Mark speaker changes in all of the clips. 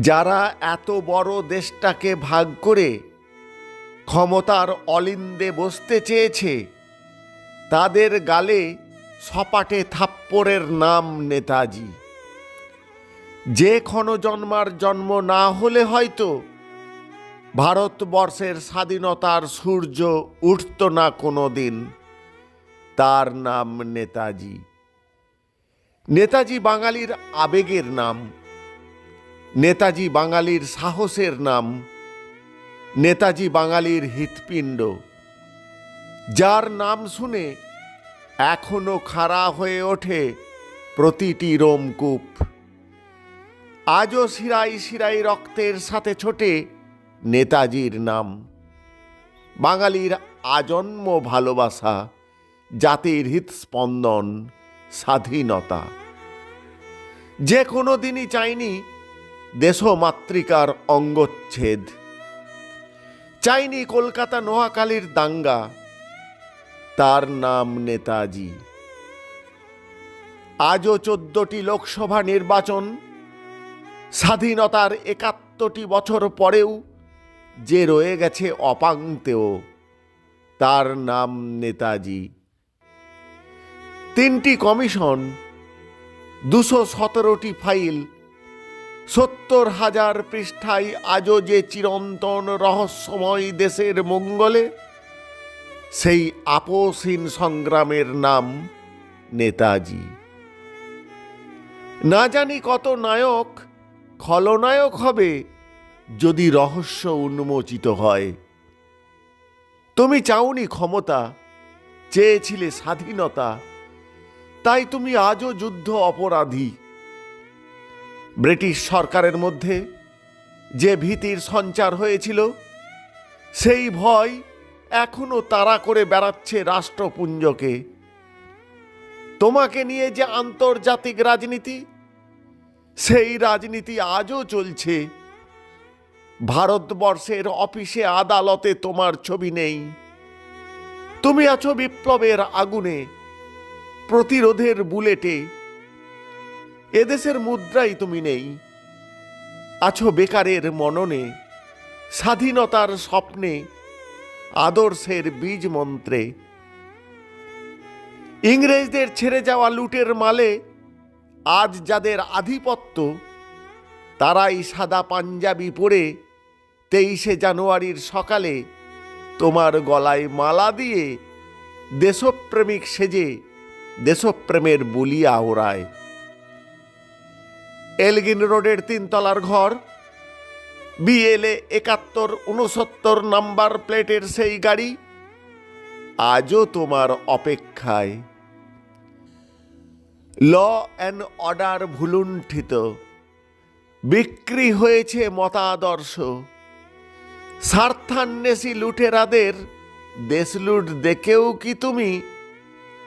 Speaker 1: যারা এত বড় দেশটাকে ভাগ করে ক্ষমতার অলিন্দে বসতে চেয়েছে, তাদের গালে সপাটে থাপ্পড়ের নাম নেতাজি। যে ক্ষণজন্মার জন্ম না হলে হয়তো ভারতবর্ষের স্বাধীনতার সূর্য উঠত না কোনো দিন। তার নাম নেতাজি। নেতাজি বাঙালির আবেগের নাম। নেতাজি বাঙালির সাহসের নাম, নেতাজি বাঙালির হৃৎপিণ্ড। যার নাম শুনে এখনও খাড়া হয়ে ওঠে প্রতিটি রোমকূপ। আজও শিরাই শিরাই রক্তের সাথে ছোটে নেতাজির নাম। বাঙালির আজন্ম ভালোবাসা, জাতির হৃৎস্পন্দন, স্বাধীনতা। যে কোনো দিনই চাইনি দেশমাতৃকার অঙ্গচ্ছেদ। চাইনি কলকাতা নোয়াখালীর দাঙ্গা। তার নাম নেতাজি। আজও চোদ্দটি লোকসভা নির্বাচন, স্বাধীনতার একাত্তরটি বছর পরেও যে রয়ে গেছে অপাঙ্ক্তেয় তার নাম নেতাজি। তিনটি কমিশন, দুশো সতেরোটি ফাইল সত্তর হাজার পৃষ্ঠায় আজও যে চিরন্তন রহস্যময় দেশের মঙ্গলে, সেই আপোষহীন সংগ্রামের নাম নেতাজি। না জানি কত নায়ক, খলনায়ক হবে যদি রহস্য উন্মোচিত হয়। তুমি চাওনি ক্ষমতা, চেয়েছিলে স্বাধীনতা, তাই তুমি আজও যুদ্ধ অপরাধী। ব্রিটিশ সরকারের মধ্যে যে ভীতির সঞ্চার হয়েছিল, সেই ভয় এখনও তাড়া করে বেড়াচ্ছে রাষ্ট্রপুঞ্জকে। তোমাকে নিয়ে যে আন্তর্জাতিক রাজনীতি, সেই রাজনীতি আজও চলছে। ভারতবর্ষের অফিসে আদালতে তোমার ছবি নেই। তুমি আছো বিপ্লবের আগুনে, প্রতিরোধের বুলেটে। এদেশের মুদ্রাই তুমি নেই। আছো বেকারের মননে, স্বাধীনতার স্বপ্নে, আদর্শের বীজ মন্ত্রে। ইংরেজদের ছেড়ে যাওয়া লুটের মালে, আজ যাদের আধিপত্য, তারাই সাদা পাঞ্জাবি পরে তেইশে জানুয়ারির সকালে তোমার গলায় মালা দিয়ে দেশপ্রেমিক সেজে, দেশপ্রেমের বলিয়া ওড়ায়। এলগিন রোডের তিনতলার ঘর। বিএলএ একাত্তর উনসত্তর নাম্বার প্লেটের সেই গাড়ি। আজও তোমার অপেক্ষায়। ল অ্যান্ড অর্ডার ভুলুণ্ঠিত। বিক্রি হয়েছে মতাদর্শ। স্বার্থান্বেষী লুটেরাদের দেশলুট দেখেও কি তুমি?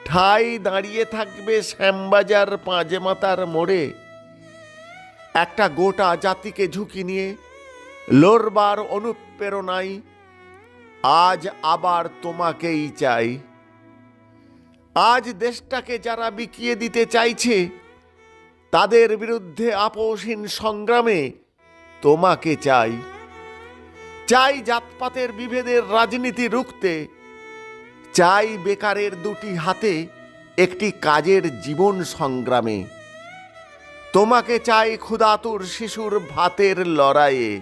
Speaker 1: ঠাই দাঁড়িয়ে থাকবে শ্যামবাজার পাঁজে মাতার মোড়ে। একটা গোটা জাতিকে ঝুঁকি নিয়ে লড়বার অনুপ্রেরণায় আজ আবার তোমাকেই চাই। আজ দেশটাকে যারা বিকিয়ে দিতে চাইছে, তাদের বিরুদ্ধে আপোষহীন সংগ্রামে তোমাকে চাই। চাই জাতপাতের বিভেদের রাজনীতি রুখতে, চাই বেকারের দুটি হাতে একটি কাজের জীবন সংগ্রামে। তোমাকে চাই ক্ষুধাতুর শিশুর ভাতের লড়াইয়ে।